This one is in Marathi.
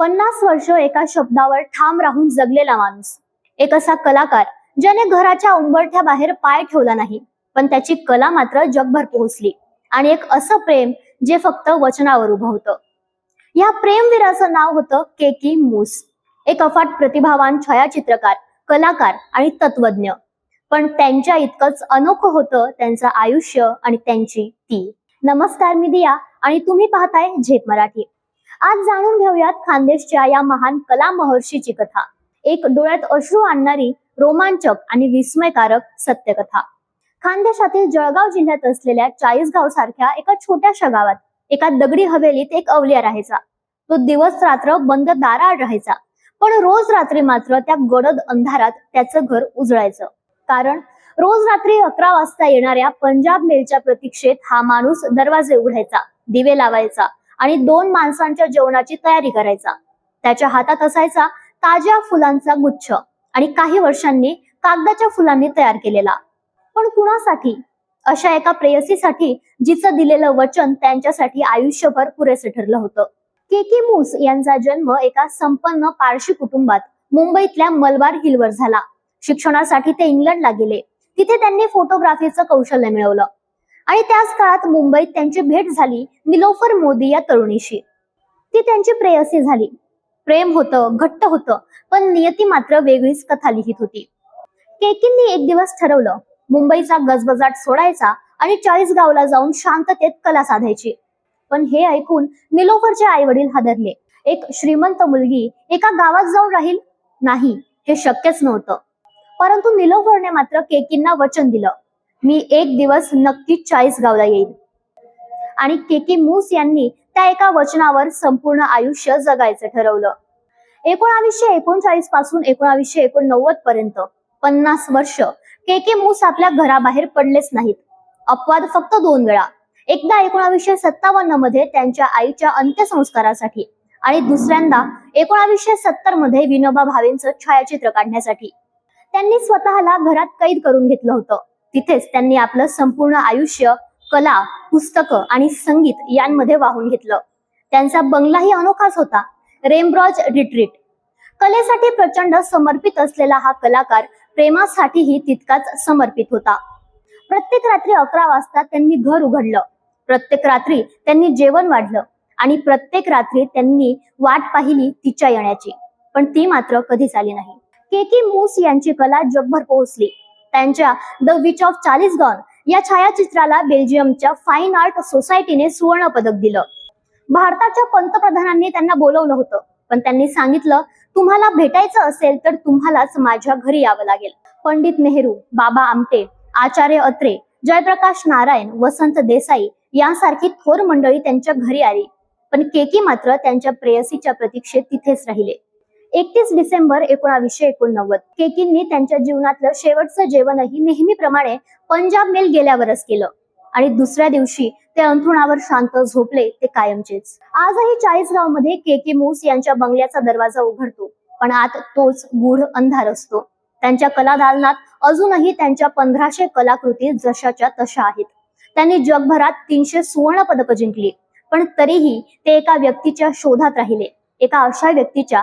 पन्नास वर्ष एका शब्दावर ठाम राहून जगलेला माणूस. एक असा कलाकार ज्याने घराच्या उंबरठ्या बाहेर पाय ठेवला नाही पण त्याची कला मात्र जगभर पोहोचली. आणि एक असं प्रेम जे फक्त वचनावर उभं होतं. या प्रेमवीराचं नाव होतं केकी मूस. एक अफाट प्रतिभावान छायाचित्रकार कलाकार आणि तत्वज्ञ. पण त्यांच्या इतकंच अनोखं होतं त्यांचं आयुष्य आणि त्यांची ती. नमस्कार मी दिया आणि तुम्ही पाहताय झेप मराठी. आज जाणून घेऊयात खानदेशच्या या महान कला महर्षीची कथा. एक डोळ्यात अश्रू आणणारी रोमांचक आणि विस्मयकारक सत्यकथा. खानदेशातील जळगाव जिल्ह्यात असलेल्या चाळीसगाव सारख्या एका छोट्याशा गावात एका दगडी हवेलीत एक अवलिया राहायचा. तो दिवस रात्र बंद दाराआड राहायचा पण रोज रात्री मात्र त्या गडद अंधारात त्याचं घर उजळायचं. कारण रोज रात्री अकरा वाजता येणाऱ्या पंजाब मेलच्या प्रतीक्षेत हा माणूस दरवाजे उघडायचा दिवे लावायचा आणि दोन माणसांच्या जेवणाची तयारी करायचा. त्याच्या हातात असायचा ताज्या फुलांचा गुच्छ आणि काही वर्षांनी कागदाच्या फुलांनी तयार केलेला. पण कुणासाठी? अशा एका प्रेयसीसाठी जिचं दिलेलं वचन त्यांच्यासाठी आयुष्यभर पुरेसं ठरलं होतं. केकी मूस यांचा जन्म एका संपन्न पारशी कुटुंबात मुंबईतल्या मलबार हिलवर झाला. शिक्षणासाठी ते इंग्लंडला गेले. तिथे त्यांनी फोटोग्राफीचं कौशल्य मिळवलं. आणि त्याच काळात मुंबईत त्यांची भेट झाली निलोफर मोदी या तरुणीशी. ती त्यांची प्रेयसी झाली. प्रेम होतं घट्ट होतं पण नियती मात्र वेगळीच कथा लिहित होती. केकींनी एक दिवस ठरवलं मुंबईचा गजबजाट सोडायचा आणि चाळीस गावला जाऊन शांततेत कला साधायची. पण हे ऐकून निलोफरचे आई वडील हादरले. एक श्रीमंत मुलगी एका गावात जाऊन राहील? नाही हे शक्यच नव्हतं. परंतु निलोफरने मात्र केकींना वचन दिलं. मी एक दिवस नक्कीच चाळीस गावला येईल आणि के के मूस यांनी त्या एका वचनावर संपूर्ण आयुष्य जगायचं ठरवलं. एकोणावीसशे एकोणचाळीसपासून एकोणावीसशे एकोणनव्वद पर्यंत पन्नास वर्ष के के मूस आपल्या घराबाहेर पडलेच नाहीत. अपवाद फक्त दोन वेळा. एकदा एकोणावीसशे सत्तावन्नमध्ये त्यांच्या आईच्या अंत्यसंस्कारासाठी आणि दुसऱ्यांदा एकोणावीसशे सत्तरमध्ये विनोबा भावेंचं छायाचित्र काढण्यासाठी. त्यांनी स्वतःला घरात कैद करून घेतलं होतं. तिथेच त्यांनी आपलं संपूर्ण आयुष्य कला पुस्तकं आणि संगीत यांमध्ये वाहून घेतलं. त्यांचा बंगलाही अनोखाच होता रेमब्रॉज रिट्रीट. कलेसाठी प्रचंड समर्पित असलेला हा कलाकार प्रेमासाठीही तितकाच समर्पित होता. प्रत्येक रात्री अकरा वाजता त्यांनी घर उघडलं. प्रत्येक रात्री त्यांनी जेवण वाढलं आणि प्रत्येक रात्री त्यांनी वाट पाहिली तिच्या येण्याची. पण ती मात्र कधीच आली नाही. केकी मूस यांची कला जगभर पोहोचली. त्यांच्या द विच ऑफ चालीसगॉन या छायाचित्राला बेल्जियमच्या फाईन आर्ट सोसायटीने सुवर्ण पदक दिलं. भारताच्या पंतप्रधानांनी त्यांना बोलवलं होतं. पण त्यांनी सांगितलं तुम्हाला भेटायचं असेल तर तुम्हालाच माझ्या घरी यावं लागेल. पंडित नेहरू बाबा आमटे आचार्य अत्रे जयप्रकाश नारायण वसंत देसाई यांसारखी थोर मंडळी त्यांच्या घरी आली. पण केकी मात्र त्यांच्या प्रेयसीच्या प्रतीक्षेत तिथेच राहिले. एकतीस डिसेंबर एकोणावीसशे एकोणनव्वद. केकींनी त्यांच्या जीवनातलं शेवटचं जेवणही नेहमीप्रमाणे पंजाब मेल गेल्यावरच केलं. आणि दुसऱ्या दिवशी ते अंथरुणावर शांत झोपले ते कायमचेच. आजही चाळीसगावमध्ये केके मूस यांच्या बंगल्याचा दरवाजा उघडतो पण आत तोच गूढ अंधार असतो. त्यांच्या कला दालनात अजूनही त्यांच्या पंधराशे कलाकृती जशाच्या तशा आहेत. त्यांनी जगभरात तीनशे सुवर्ण पदक जिंकली पण तरीही ते एका व्यक्तीच्या शोधात राहिले. एका अशा व्यक्तीच्या